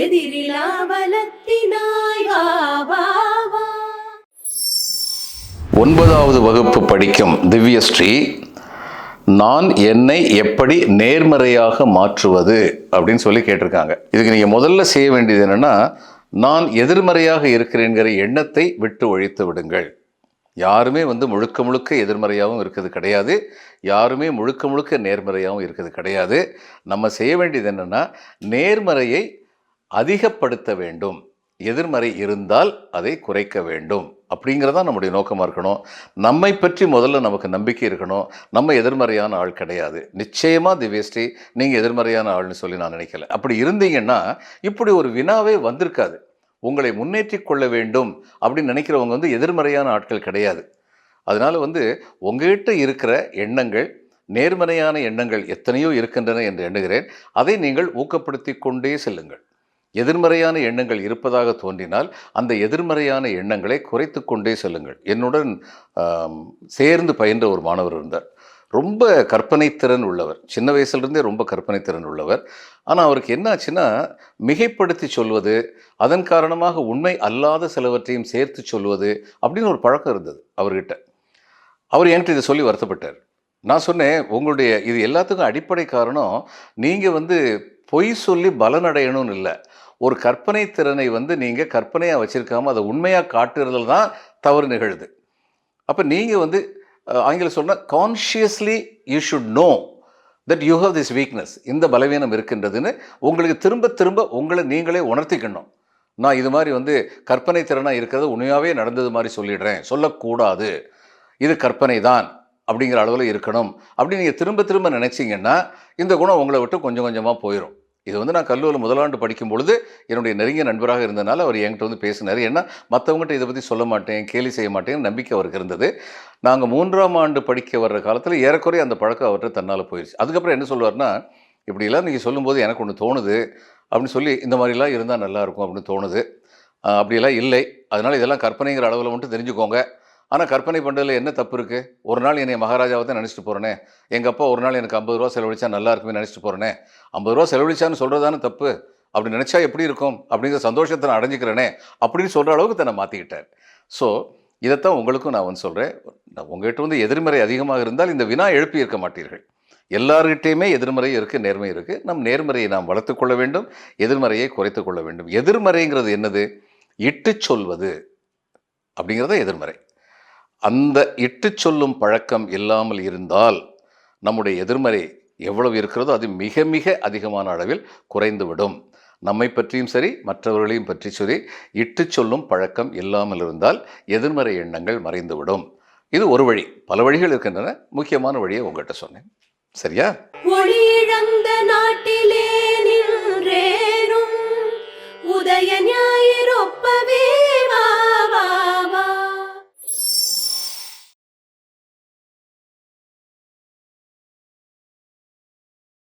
எதிரிலா பலத்தினாய் ஒன்பதாவது வகுப்பு படிக்கும் திவ்யஸ்ரீ நான் என்னை எப்படி நேர்மறையாக மாற்றுவது அப்படின்னு சொல்லி கேட்டிருக்காங்க. இதுக்கு நீங்கள் முதல்ல செய்ய வேண்டியது என்னென்னா நான் எதிர்மறையாக இருக்கிறேங்கிற எண்ணத்தை விட்டு ஒழித்து விடுங்கள். யாருமே வந்து முழுக்க முழுக்க எதிர்மறையாகவும் இருக்கிறது கிடையாது. யாருமே முழுக்க முழுக்க நேர்மறையாகவும் இருக்கிறது கிடையாது. நம்ம செய்ய வேண்டியது என்னென்னா நேர்மறையை அதிகப்படுத்த வேண்டும். எதிர்மறை இருந்தால் அதை குறைக்க வேண்டும். அப்படிங்கிறதான் நம்முடைய நோக்கமாக இருக்கணும். நம்மை பற்றி முதல்ல நமக்கு நம்பிக்கை இருக்கணும். நம்ம எதிர்மறையான ஆள் கிடையாது. நிச்சயமாக திவ்யஸ்ரீ நீங்கள் எதிர்மறையான ஆள்னு சொல்லி நான் நினைக்கல. அப்படி இருந்தீங்கன்னா இப்படி ஒரு வினாவே வந்திருக்காது. உங்களை முன்னேற்றி கொள்ள வேண்டும் அப்படின்னு நினைக்கிறவங்க வந்து எதிர்மறையான ஆட்கள் கிடையாது. அதனால் வந்து உங்ககிட்ட இருக்கிற எண்ணங்கள் நேர்மறையான எண்ணங்கள் எத்தனையோ இருக்கின்றன என்று எண்ணுகிறேன். அதை நீங்கள் ஊக்கப்படுத்தி கொண்டே செல்லுங்கள். எதிர்மறையான எண்ணங்கள் இருப்பதாக தோன்றினால் அந்த எதிர்மறையான எண்ணங்களை குறைத்து கொண்டே செல்லுங்கள். என்னுடன் சேர்ந்து பயின்ற ஒரு மாணவர் இருந்தார். ரொம்ப கற்பனைத்திறன் உள்ளவர். சின்ன வயசுலேருந்தே ரொம்ப கற்பனைத்திறன் உள்ளவர். ஆனால் அவருக்கு என்னாச்சுன்னா மிகைப்படுத்தி சொல்வது அதன் காரணமாக உண்மை அல்லாத சிலவற்றையும் சேர்த்து சொல்வது அப்படின்னு ஒரு பழக்கம் இருந்தது அவர்கிட்ட. அவர் என்கிட்ட இதை சொல்லி வருத்தப்பட்டார். நான் சொன்னேன் உங்களுடைய இது எல்லாத்துக்கும் அடிப்படை காரணம் நீங்கள் வந்து பொய் சொல்லி பலனடையணும்னு இல்லை. ஒரு கற்பனை திறனை வந்து நீங்கள் கற்பனையாக வச்சுருக்காமல் அதை உண்மையாக காட்டுறதுல தான் தவறு நிகழுது. அப்போ நீங்கள் வந்து ஆங்கில சொன்னால் consciously you should know that you have this weakness இந்த பலவீனம் இருக்கின்றதுன்னு உங்களுக்கு திரும்ப திரும்ப உங்களை நீங்களே உணர்த்திக்கணும். நான் இது மாதிரி வந்து கற்பனை திறனாக இருக்கிறது உண்மையாகவே நடந்தது மாதிரி சொல்லிடுறேன். சொல்லக்கூடாது. இது கற்பனை தான் அப்படிங்கிற அளவில் இருக்கணும். அப்படி நீங்கள் திரும்ப திரும்ப நினச்சிங்கன்னா இந்த குணம் உங்களை விட்டு கொஞ்சம் கொஞ்சமாக போயிடும் இது வந்து நான் கல்லூரியில் முதலாண்டு படிக்கும் பொழுது என்னுடைய நெருங்கிய நண்பராக இருந்தனால அவர் என்கிட்ட வந்து பேசினார். ஏன்னா மற்றவங்ககிட்ட இதை பற்றி சொல்ல மாட்டேன் கேலி செய்ய மாட்டேன் நம்பிக்கை அவருக்கு இருந்தது. நாங்கள் மூன்றாம் ஆண்டு படிக்க வர்ற காலத்தில் ஏறக்குறைய அந்த பழக்கம் அவர்கிட்ட தன்னால் போயிடுச்சு அதுக்கப்புறம் என்ன சொல்லுவார்னா இப்படிலாம் நீங்கள் சொல்லும்போது எனக்கு ஒன்று தோணுது. அப்படின்னு சொல்லி இந்த மாதிரிலாம் இருந்தால் நல்லாயிருக்கும் அப்படின்னு தோணுது. அப்படியெல்லாம் இல்லை. அதனால் இதெல்லாம் கற்பனைங்கிற அளவில் மட்டும் தெரிஞ்சுக்கோங்க. ஆனால் கற்பனை பண்ணுறதுல என்ன தப்பு இருக்குது ஒரு நாள் என்னை மகாராஜாவை தான் நினச்சிட்டு போகிறேனே எங்கள் அப்பா ஒரு நாள் எனக்கு ஐம்பது ரூபா செலவழிச்சா நல்லா இருக்குமே நினச்சிட்டு போகிறேனே ஐம்பது ரூபா செலவழிச்சான்னு சொல்கிறதான தப்பு? அப்படி நினச்சா எப்படி இருக்கும்? அப்படிங்கிற சந்தோஷத்தை நான் அடைஞ்சிக்கிறேனே. அப்படின்னு சொல்கிற அளவுக்கு தன்னை மாற்றிக்கிட்டார் ஸோ இதைத்தான் உங்களுக்கும் நான் வந்து சொல்கிறேன் உங்கள்கிட்ட வந்து எதிர்மறை அதிகமாக இருந்தால் இந்த வினா எழுப்பி இருக்க மாட்டீர்கள். எல்லார்கிட்டேயுமே எதிர்மறை இருக்குது நேர்மை இருக்குது நம் நேர்மறையை நாம் வளர்த்துக்கொள்ள வேண்டும். எதிர்மறையை குறைத்து கொள்ள வேண்டும். எதிர்மறைங்கிறது என்னது? இட்டுச் சொல்வது. அப்படிங்கிறத எதிர்மறை. அந்த இட்டுச் சொல்லும் பழக்கம் இல்லாமல் இருந்தால் நம்முடைய எதிர்மறை எவ்வளவு இருக்கிறதோ அது மிக மிக அதிகமான அளவில் குறைந்துவிடும். நம்மை பற்றியும் சரி மற்றவர்களையும் பற்றி சரி இட்டுச் சொல்லும் பழக்கம் இல்லாமல் இருந்தால் எதிர்மறை எண்ணங்கள் மறைந்துவிடும். இது ஒரு வழி. பல வழிகள் இருக்கின்றன. முக்கியமான வழியை உங்கள்கிட்ட சொன்னேன். சரியா? நாட்டிலே